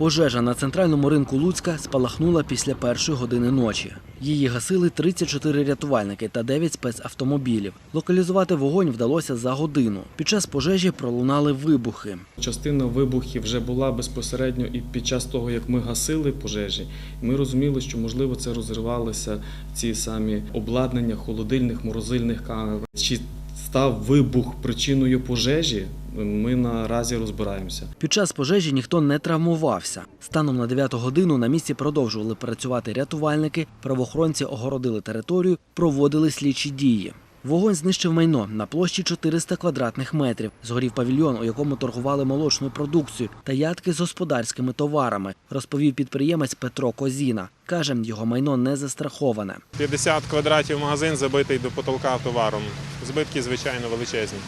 Пожежа на центральному ринку Луцька спалахнула після першої години ночі. Її гасили 34 рятувальники та 9 спецавтомобілів. Локалізувати вогонь вдалося за годину. Під час пожежі пролунали вибухи. Частина вибухів вже була безпосередньо і під час того, як ми гасили пожежі, ми розуміли, що можливо це розривалися ці самі обладнання холодильних, морозильних камер. Чи став вибух причиною пожежі? Ми наразі розбираємося. Під час пожежі ніхто не травмувався. Станом на 9 годину на місці продовжували працювати рятувальники, правоохоронці огородили територію, проводили слідчі дії. Вогонь знищив майно на площі 400 квадратних метрів. Згорів павільйон, у якому торгували молочною продукцією та ядки з господарськими товарами, розповів підприємець Петро Козіна. Каже, його майно не застраховане. 50 квадратів магазин забитий до потолка товаром. Збитки, звичайно, величезні.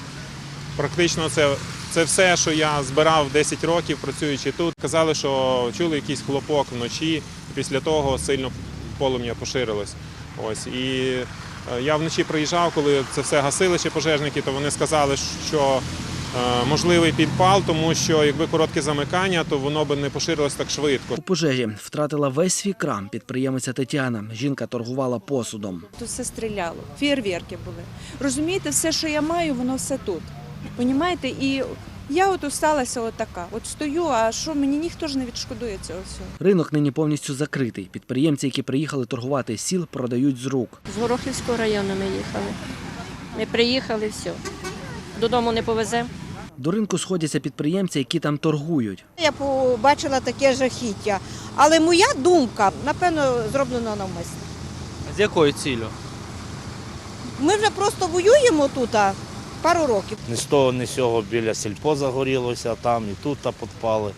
Практично це, це все, що я збирав 10 років, працюючи тут. Казали, що чули якийсь хлопок вночі, і після того сильно полум'я поширилось. Ось. І е, я вночі приїжджав, коли це все гасили ще пожежники, то вони сказали, що е, можливий підпал, тому що якби коротке замикання, то воно би не поширилось так швидко. У пожежі втратила весь свій крам підприємиця Тетяна. Жінка торгувала посудом. Тут все стріляло, фєрверки були. Розумієте, все, що я маю, воно все тут. Понімаєте? І я от осталася отака. От стою, а що мені ніхто ж не відшкодує цього всього. Ринок нині повністю закритий. Підприємці, які приїхали торгувати сіл, продають з рук. З Горохівського району ми їхали. Ми приїхали, все. Додому не повеземо. До ринку сходяться підприємці, які там торгують. Я побачила таке жахіття. Але моя думка, напевно, зроблена навмисно. З якою ціллю? Ми вже просто воюємо тут пару років. Ні з того, ні з сього біля сільпо загорілося, там і тут та підпали.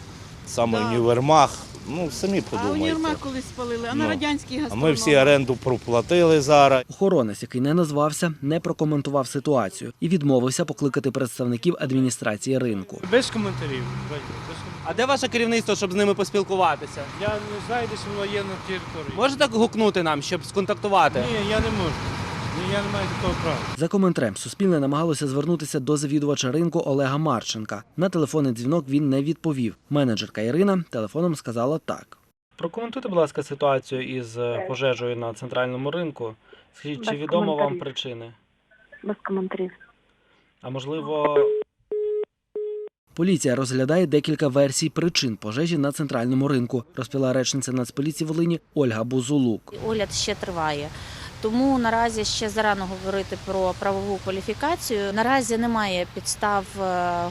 Саме Да. універмаг. Ну, самі А подумайте. універмаг колись спалили, а на Ну, радянський А ми всі оренду проплатили зараз. Охоронець, який не назвався, не прокоментував ситуацію і відмовився покликати представників адміністрації ринку. Без коментарів. А де ваше керівництво, щоб з ними поспілкуватися? Я не знаю, десь воно є на території. Можете гукнути нам, щоб сконтактувати? Ні, я не можу. Ні, я не маю такого права. За коментарем Суспільне намагалося звернутися до завідувача ринку Олега Марченка. На телефонний дзвінок він не відповів. Менеджерка Ірина телефоном сказала так. Прокоментуйте, будь ласка, ситуацію із е, пожежею на центральному ринку. Скажіть, чи Без відомо вам коментарів. причини? Без коментарів. А можливо, Поліція розглядає декілька версій причин пожежі на центральному ринку, розповіла речниця Нацполіції Волині Ольга Бузулук. Огляд ще триває. Тому наразі ще зарано говорити про правову кваліфікацію. Наразі немає підстав е,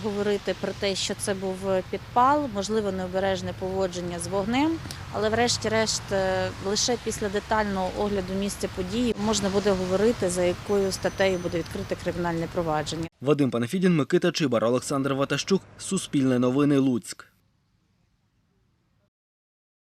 говорити про те, що це був підпал, можливо, необережне поводження з вогнем. Але, врешті-решт, е, лише після детального огляду місця події можна буде говорити, за якою статтею буде відкрите кримінальне провадження. Вадим Панафідін, Микита Чибар, Олександр Ватащук, Суспільне новини Луцьк.